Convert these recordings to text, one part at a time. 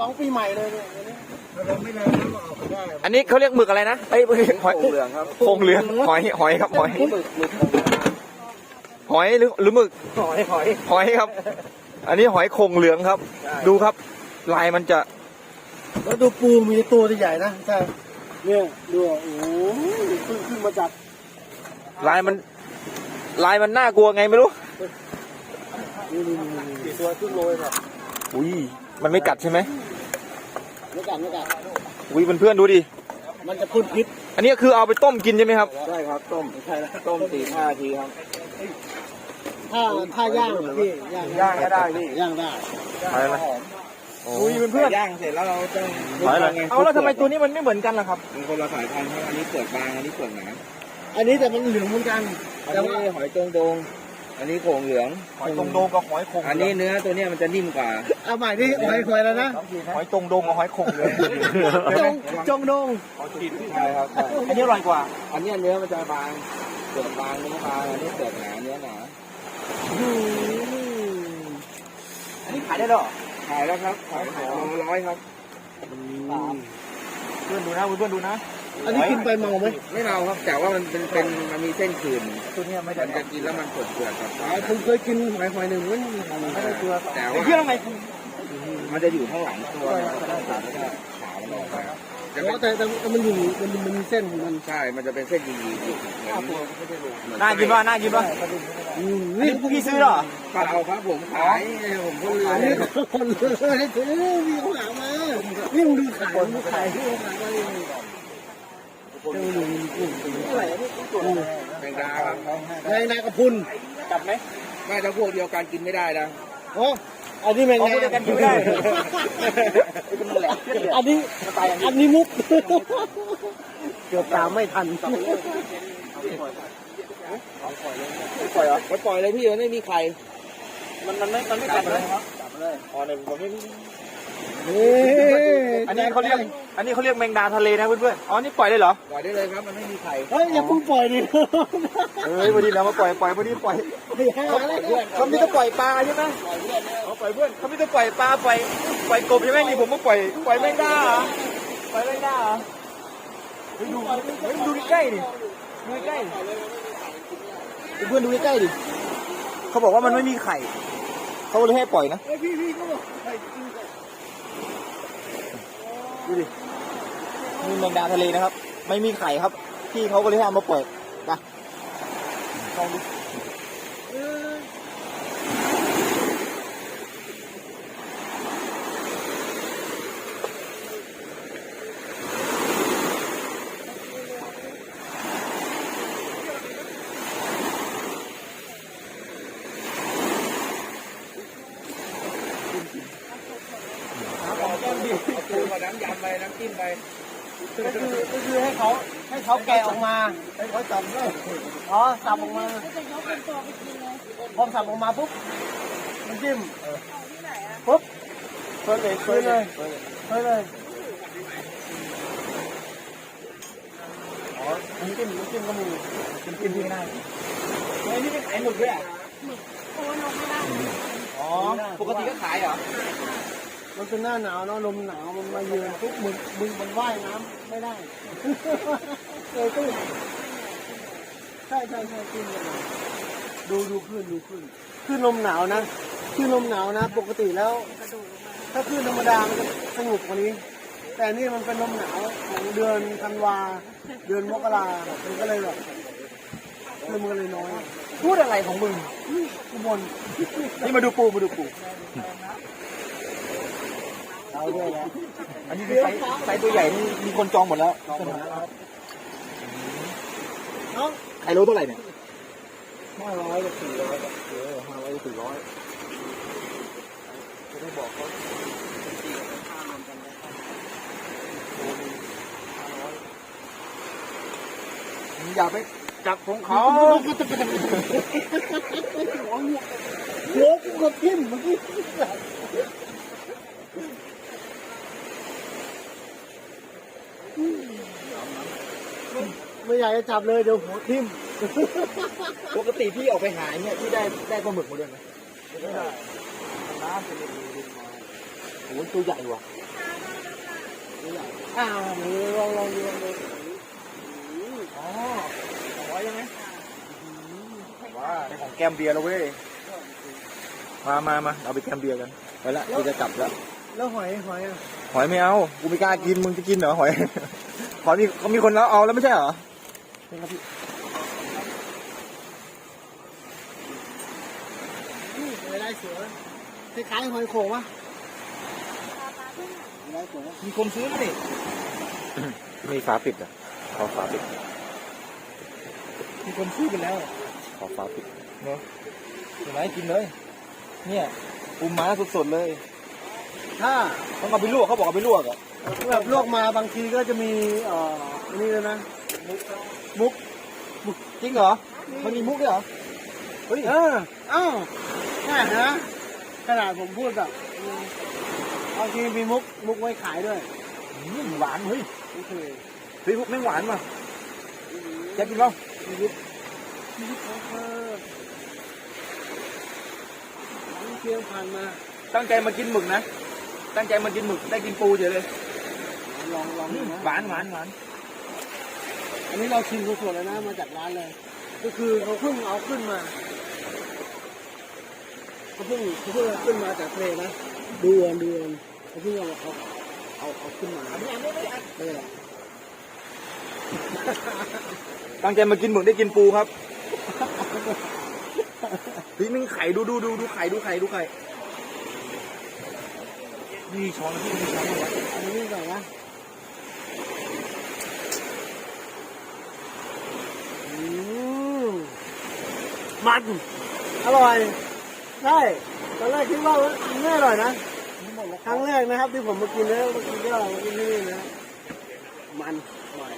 ร้องปีใหม่เลยเนี่ยอันนี้เราไม่เลยแล้วเราออกไปได้อันนี้เขาเรียกหมึกอะไรนะเอ้ยหอยโงเหลืองครับโคงเหลืองหอยหอยครับหอยหมึกหมึกของหอยหรือหรือหมึกหอยหอยหอยครับ อันนี้หอยโคงเหลืองครับ ดูครับ ลายมันจะ แล้วดูปูมีตัวที่ใหญ่นะใช่เนี่ยดูอะโอ้โหเพิ่งขึ้นมาจากลายมัน ลายมันน่ากลัวไงไม่รู้นี่นี่นี่นี่กี่ตัวขึ้นโรยแบบอุ้ย มันไม่กัดใช่ไหมไม่กัดไม่กัดอุ้ยเพื่อนๆดูดิ มันจะพ่นพิษ อันนี้คือเอาไปต้มกินใช่ไหมครับ ใช่ครับต้มใช่แล้วต้มสี่ห้าทีครับ ถ้าถ้าย่างเหรอพี่ย่างย่างก็ได้พี่ย่างได้อะไรนะหอมอุ้ยเพื่อนย่างเสร็จแล้วเราต้องๆเอาแล้วทำไมตัวนี้มันไม่เหมือนกันล่ะครับมันคนละสายพันธุ์ครับอันนี้เปลือกบางอันนี้เปลือกหนาอันนี้แต่มันเหลืองเหมือนกันอันแต่ว่านี้หอยตรงดง อันนี้โขงเหลืองหอยตรงโดงกับหอยโคงอันนี้เนื้อตัวเนี้ยมันจะนิ่มกว่า เอาใหม่ดิหอยหอยแล้วนะหอยตรงโดงกับหอยโคงเหลืองจงจงดงใช่ครับใช่อันนี้อร่อยกว่า อันเนี้ยเนื้อมันจะบางเปลือกบางเนื้อบางอันนี้เปลือกหนาเนื้อหนาอืมอันนี้ขายได้หรอขายแล้วครับขายขายโลร้อยครับเพื่อนดูนะเพื่อนดูนะ อันนี้กินไปเมาไหมไม่เมาครับ แต่ว่ามันเป็นเป็นมันมีเส้นขื่นตัวนี้ไม่ได้มันจะกินแล้วมันปวดเปลือกครับอ๋อผมเคยกินหอยหอยหนึ่งมันไม่ได้ตัวแต่ไอ้ว่าเหี้ยทำไมมันจะอยู่ข้างหลังตัวนะครับแล้วก็ขามันออกมาจะแต่เป็นว่าแต่แต่แต่มันอยู่มันมันมีเส้นของมันใช่ มันจะเป็นเส้นยีๆเหมือนเหมือน่ากินป่ะน่ากินป่ะอืมนี่นี่พี่ซื้อเหรอเปล่าครับผมขายผมก็เลอันนี้ยคนเลยให้ถือมีเขาหามานี่มึงดูขายมึงขายที่เขาหามาเลย เจ้าหนึ่งกุ้งอะไรนี่กุ้งแมงดาครับแมงดากระพุนจับไหมไม่ถ้าพวกเดียวกันกินไม่ได้นะอ๋ออันนี้แมงเอาดาไปด้วยกันกินไม่ได้อันนี้อันนี้มุกเกือบตามไม่ทันปล่อยเหรอปล่อยเลยพี่มันไม่มีใคร มันมันไม่มันไม่กัดนะอ๋อเนี่ยผมไม่เฮ้ย อันนี้เขาเรียก อันนี้เขาเรียกแมงดาทะเลนะเพื่อนๆ อ๋อ นี่ปล่อยได้เหรอ ปล่อยได้เลยครับ มันไม่มีใครเฮ้ยอย่าเพิ่งปล่อยดิเฮ้ยวันนี้เรามาปล่อยปล่อยวันนี้ปล่อยอย่าหาอะไรเนี่ยเขาไม่ต้องปล่อยปลาใช่ไหมเขาปล่อยเพื่อนเขาไม่ต้องปล่อยปลาปล่อยปล่อยกบใช่ไหมนี่ผมก็ปล่อยปล่อยแมงดาเหรอปล่อยแมงดาเหรอเฮ้ยดูเฮ้ยดูใกล้ๆดิดูใกล้ๆดิเพื่อนดูใกล้ๆดิเขาบอกว่ามันไม่มีไข่เขาเลยให้ปล่อยนะเฮ้ยพี่พี่ก็บอกให้กินก่อน ดูดินี่แมงดาทะเลนะครับ ไม่มีไข่ครับ พี่เขาก็เลยให้เอามาปล่อยไปลองดู เออ ปูกับน้ำยำไปน้ำ จิ้มไปก็คือก็คือให้เขาให้เขาแกะออกมาให้เขาจับได้อ๋อสับออกมาพอสับออกมาปุ๊บมันจิ้มปุ๊บเปิดเลยเปิดเลยเปิดเลยอ๋อน้ำจิ้มน้ำจิ้มก็มีกินกินที่ไม่ได้เฮ้ยนี่เป็นขายหมึกด้วยอะอ๋อปกติก็ขายเหรอ มันเป็นหน้าหนาวเนาะลมหนาวมันมาเยือนปุ๊บมึงมึงมันว่ายน้ำไม่ได้เออตื้นใช่ใช่ใช่ขึ้นเลยดูดูขึ้นดูขึ้นขึ้นลมหนาวนะขึ้นลมหนาวนะ ปกติแล้ว ถ้าขึ้นธรรมดามันจะสงบกว่านี้ แต่นี่มันเป็นลมหนาวของเดือนธันวา เดือนมกรามันก็เลยแบบขึ้นมันก็เลยน้อย พูดอะไรของมึงข้างบนนี่มาดูปูมาดูปู เอาด้วยแล้วอันนี้คือไซส์ไซส์ตัวใหญ่นี่มีคนจองหมดแล้วน้องไข่โลเท่าไหร่เนี่ยห้าร้อยกับสี่ร้อยเออห้าร้อยสี่ร้อยจะได้บอกเขาอย่าไปจับของเขาหัวหัวกูกับทิ่มเมื่อกี้ ไม่อยากจะจับเลยเดี๋ยวหัวทิ่มปกติพี่ออกไปหาเนี่ยพี่ได้ได้ปลาหมึกมาด้วยไหมโอ้ยตัวใหญ่ว่ะอ่าลองลองดูลองดูอ๋อของไว้ยังไงว่าในของแก้มเบียร์แล้วเว้ยมามามาเอาไปแก้มเบียร์กันไปละกูจะกลับแล้วแล้วหอยหอยอะหอยไม่เอากูไม่กล้ากินมึงจะกินเหรอหอย หอยมีเขามีคนแล้วเอาแล้วไม่ใช่เหรอเป็นครับพี่นี่หอยลายเสือคล้ายๆหอยโข่งปะหอยลายเสือมีคนซื้อนี่มีฝาปิดอะขอฝาปิด มีคนซื้อไปแล้วขอฝาปิดเนาะเห็นไหมกินเลย เนี่ยปูม้าสดๆเลย ถ้าต้องเอาไปลวกเขาบอกเอาไปลวกอะ แบบลวกมาบางทีก็จะมีเอ่ออันนี้เลยนะมุก จริงเหรอ มันมีมุกด้วยเหรอ เฮ้ย เออเอ้าแค่นะ ขนาดผมพูดแบบบางทีมีมุก มุกไว้ขายด้วยอืมหวานเฮ้ยโอเคเฮ้ยพวกแม่งหวานว่ะแจ็คกินเปล่าชีวิตชีวิตของเธอหลังเพียงผ่านมา ตั้งใจมากินหมึกนะ ตั้งใจมากินหมึก ได้กินปูเฉยเลย ลองลองอืดูมนะหวานหวานหวานอันนี้เราชิมสดๆเลยนะมาจากร้านเลย ก็คือเขาเพิ่งเอาขึ้นมาเขาเพิ่งเขาเพิ่งเอาขึ้นมาจากทะเลนะดูอ่อนดูอ่อนเขาเพิ่งเอาเอาเอาเอาขึ้นมาอันนี้อันนี้ไม่ได้อันเออตั้งใจมากินหมึกได้กินปูครับเฮ้ยนึ่งไข่ดูดูดูดูไข่ดูไข่ดูไข่นี่ช้อนที่มีช้อนเอาไว้อันนี้ก่อนนะ มัน อร่อยใช่ตอนแรกคิดว่ามันไม่อร่อยนะ ครั้งแรกนะครับที่ผมมากินแล้วมากินก็มากินที่นี่นะ มันอร่อย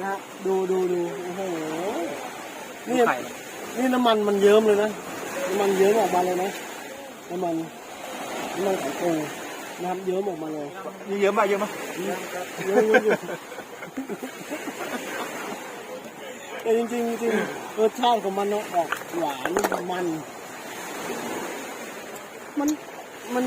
นะฮะดูดูดูโอ้โห นี่ไข่นี่น้ำมันมันเยิ้มเลยนะ น้ำมันเยิ้มออกมาเลยนะ น้ำมันน้ำมันของปูนะครับเยิ้มออกมาเลย นี่เยอะมากเยอะมากเยิ้มเยิ้มอยู่ แต่จริงๆจริงๆรสชาติของมันออกหวานมัน มันมัน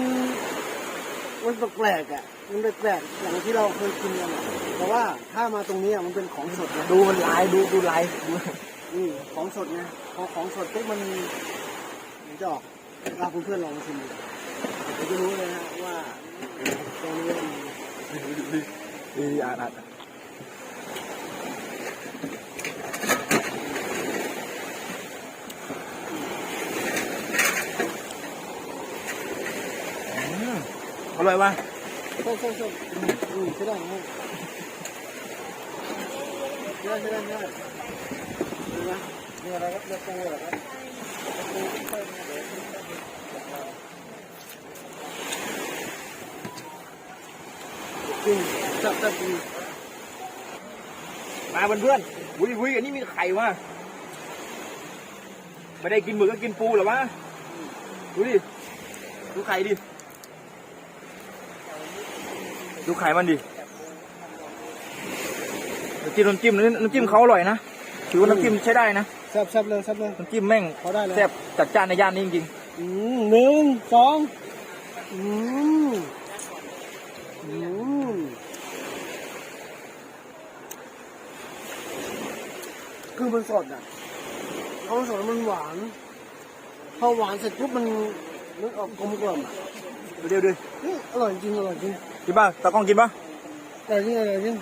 มันแปลกๆอะ มันแปลกๆอย่างที่เราเคยกินกันอะแต่ว่าถ้ามาตรงนี้อะมันเป็นของสดนะดูมันลายดูดูลายดูอืมของสดไงพอของสดปุ๊บมันมันจะออกเราเพื่อนๆลองชิมดูเราจะรู้เลยฮะว่าตรงนี้มัน ดีอ่านอ่าน ร่อยว่ะส้มส้มส้มอืมอืมใช่ได้นะใช่ได้ใช่ได้ใช่ได้ดูนะนี่อะไรครับเนื้อปูเหรอครับปูเนื้อจริงจับจับจริงมาเพื่อนๆอุ้ยอุ้ยอันนี้มีไข่วะไม่ได้กินหมึกก็กินปูเหรอวะดูดิดูไข่ดิ ดูไข่มันดิน้ำจิ้มน้ำจิ้มนี่น้ำจิ้มเขาอร่อยนะถือว่าน้ำจิ้มใช้ได้นะแซ่บแซ่บเลยแซ่บเลย น้ำจิ้มแม่งพอได้เลย แซ่บจัดจ้านในย่านนี้จริงอืมหนึ่งสองอืมอืมคือมันสดอะเขาสดแล้วมันหวาน พอหวานเสร็จปุ๊บมันมันออกกลมกล่อมอะๆดูเดี๋ยวดูเฮ้ยอร่อยจริงอร่อยจริง กินป่ะตากล้องกินป่ะอร่อยจริงอร่อยจริง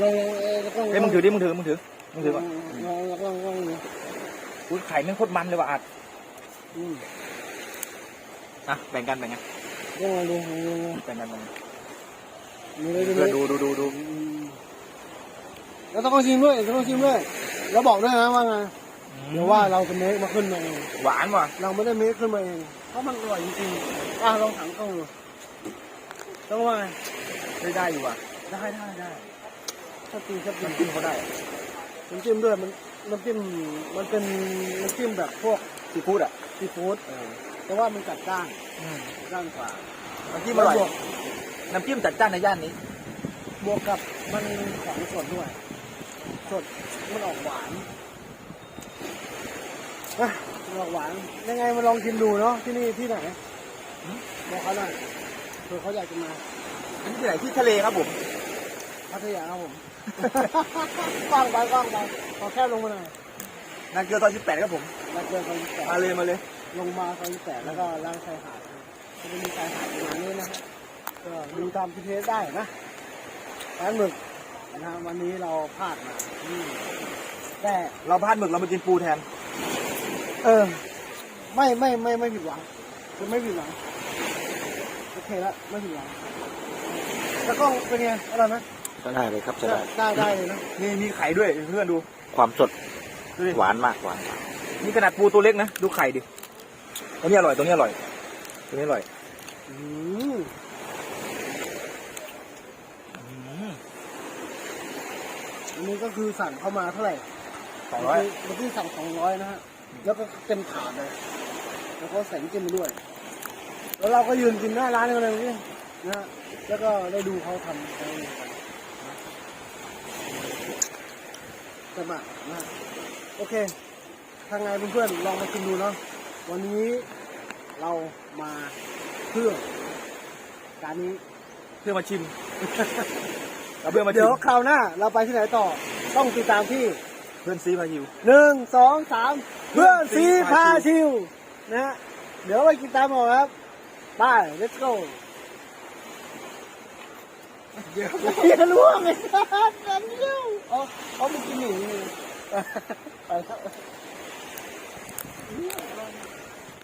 ลองลองเออแล้วก็เอ้ยมึงถือดิมึงถือมึงถือมึงถือป่ะลองลองลองลองดูอุ้ยไข่แม่งโคตรมันเลยว่ะอัดอืมอะแบ่งกันแบ่งกันลองลองดูลองลองดูแบ่งกันแบ่งกันดูเลยดูเลเพื่อยนดูดูดูดูแล้วต้องชิมด้วยต้องชิมด้วยแล้วบอกด้วยนะว่าไงเดี๋ยวว่าเราจะเมคมาขึ้นมาเองหวานว่ะเราไม่ได้เมคขึ้นมาเองเพราะมันอร่อยจริงๆอะลองถามกล้องดู ต้องว่าไงได้ได้อยู่ว่ะ ได้ได้ได้ชอบกินชอบกินน้ำจิ้มเขาได้น้ำจิ้มด้วยมันน้ำจิ้มมันเป็นน้ำจิ้มแบบพวกซีฟู้ดอะซีฟู้ดแต่ว่ามันจัดจ้านจัดจ้านกว่าน้ำจิ้มอร่อยบวกน้ำจิ้มจัดจ้านในย่านนี้ บวกกับมันของสดด้วย สดมันออกหวานอะดอกหวานยังไงมาลองกินดูเนาะที่นี่ที่ไหนบอกเขาหน่อย เผื่อเขาอยากจะมาอันนี้ที่ไหนที่ทะเลครับผมพัทยาครับผม กว้างไปกว้างไปขอแค่ลงมาหน่อยงานเกลือซอย18ครับผมมาเจอซอยแปดมาเลยมาเลย ลงมาซอยแปดแล้วก็ล่างชายหาดจะมีชายหาดประมาณนี้นะครับก็ดูตามพีเทสได้นะร้านหมึกนะฮะวันนี้เราพลาดมาอืมแต่เราพลาดหมึกเรามากินปูแทน เออ ไม่ไม่ไม่ไม่ผิดหวังคือไม่ผิดหวังโอ เคแล้วไม่ผิดหวังแล้วก็เป็นไงอร่อยไหมก็ได้เลยครับจะได้ได้ได้เลยนะนี่มีไข่ด้วยเพื่อนๆดูความสดดูดิหวานมากหวานนี่ขนาดปูตัวเล็กนะดูไข่ดิตัวนี้อร่อยตัวนี้อร่อยตัวนี้อร่อยอืมอันนี้ก็คือสั่งเข้ามาเท่าไหร่สองร้อยเมื่อกี้สั่งสองร้อยนะฮะแล้วก็เต็มถาดเลย แล้วก็ใส่น้ำจิ้มมาด้วย แล้วเราก็ยืนกินหน้าร้านกันเลยเมื่อกี้นะฮะแล้วก็ได้ดูเขาทำอะไรกันนะจะมานะฮะโอเคทางไงเพื่อนๆลองมากินดูเนาะวันนี้เรามาเพื่อการนี้เพื่อมาชิมเราเพื่อมาชิเดี๋ยวมคราวหน้า เราไปที่ไหนต่อ ต้องติดตามที่เพื่อนซีมาชิวหนึ่งสองสามเพื่อนซีพาชิวนะฮะเดี๋ยวไปกินตามหมอครับ ไป let's go เดี๋ยวเดี๋ยวล่ว